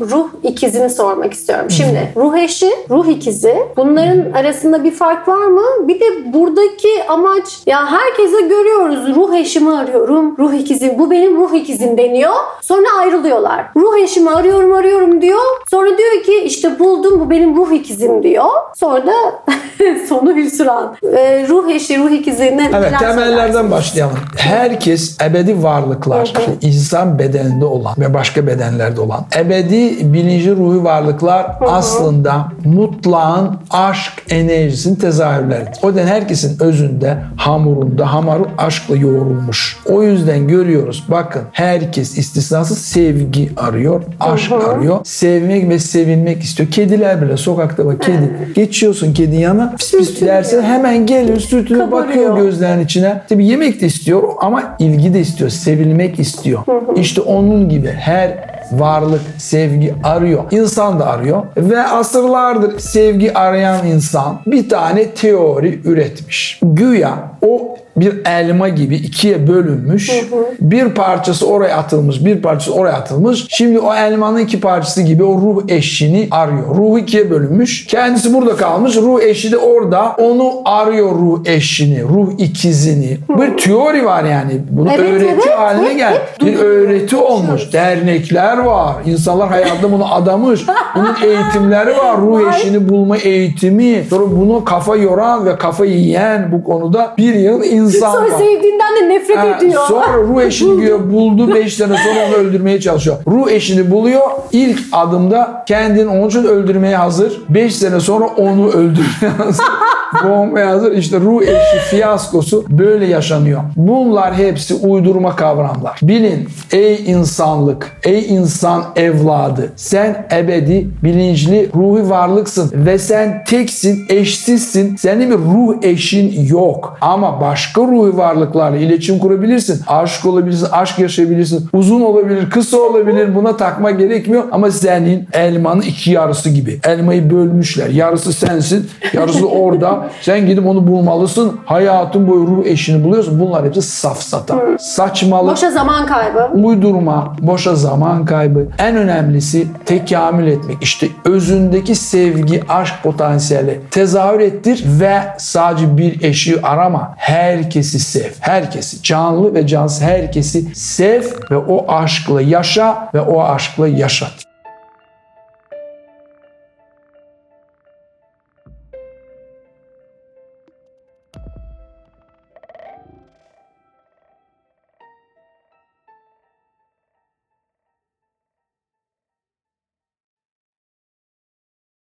ruh ikizini sormak istiyorum. Şimdi ruh eşi, ruh ikizi bunların arasında bir fark var mı? Bir de buradaki amaç ya herkese görüyoruz ruh eşimi arıyorum, ruh ikizim bu benim ruh ikizim deniyor. Sonra ayrılıyorlar. Ruh eşimi arıyorum arıyorum diyor. Sonra diyor ki işte buldum bu benim ruh ikizim diyor. Sonra da sonu hüsran. Ee, ruh eşi, ruh ikizi ne, Evet temellerden başlayalım. Herkes ebedi varlıklar. Şimdi insan bedeninde olan ve başka bedenlerde olan ebedi bilinci ruhi varlıklar aslında mutlağın aşk enerjisinin tezahürleridir. O yüzden herkesin özünde, hamurunda, hamarı aşkla yoğrulmuş. O yüzden görüyoruz. Bakın herkes istisnasız sevgi arıyor, aşk arıyor. Sevmek ve sevilmek istiyor. Kediler bile sokakta bak kedi. Geçiyorsun kedi yana pis pis dersin hemen geliyor sürtünüp bakıyor gözlerinin içine. Tabii yemek de istiyor ama ilgi de istiyor, sevilmek istiyor. İşte onun gibi her varlık sevgi arıyor. İnsan da arıyor ve asırlardır sevgi arayan insan bir tane teori üretmiş. Güya o bir elma gibi ikiye bölünmüş. Bir parçası oraya atılmış, bir parçası oraya atılmış. Şimdi o elmanın iki parçası gibi o ruh eşini arıyor. Ruhu ikiye bölünmüş. Kendisi burada kalmış. Ruh eşi de orada. Onu arıyor ruh eşini, ruh ikizini. Bir teori var yani. Bunu Evet, öğreti evet. haline gel. hep Bir öğreti olmuş. Dernekler var. İnsanlar hayatında bunu adamış. Bunun eğitimleri var. Ruh eşini bulma eğitimi. Sonra bunu kafa yoran ve kafa yiyen bu konuda bir yıl insan Sonra var. sevdiğinden de nefret Ha, ediyor. Sonra ruh eşini diyor buldu 5 sene sonra onu öldürmeye çalışıyor. Ruh eşini buluyor. İlk adımda kendini onun için öldürmeye hazır. 5 sene sonra onu öldürmeye hazır. Boğmaya hazır. İşte ruh eşi fiyaskosu böyle yaşanıyor. Bunlar hepsi uydurma kavramlar. Bilin ey insanlık, ey insan evladı. Sen ebedi, bilinçli, ruhi varlıksın ve sen teksin, eşsizsin. Senin bir ruh eşin yok. Ama başka ruhi varlıklarla iletişim kurabilirsin. Aşık olabilirsin, aşk yaşayabilirsin. Uzun olabilir, kısa olabilir. Buna takma gerekmiyor. Ama senin elmanın iki yarısı gibi. Elmayı bölmüşler. Yarısı sensin, yarısı orada. Sen gidip onu bulmalısın. Hayatın boyu ruh eşini buluyorsun. Bunlar hepsi safsata. Saçmalık. Boşa zaman kaybı. Uydurma, boşa zaman kaybı. En önemlisi tekamül etmek. İşte özündeki sevgi, aşk potansiyeli tezahür ettir ve sadece bir eşi arama. Herkesi sev. Herkesi. Canlı ve cansız herkesi sev ve o aşkla yaşa ve o aşkla yaşat.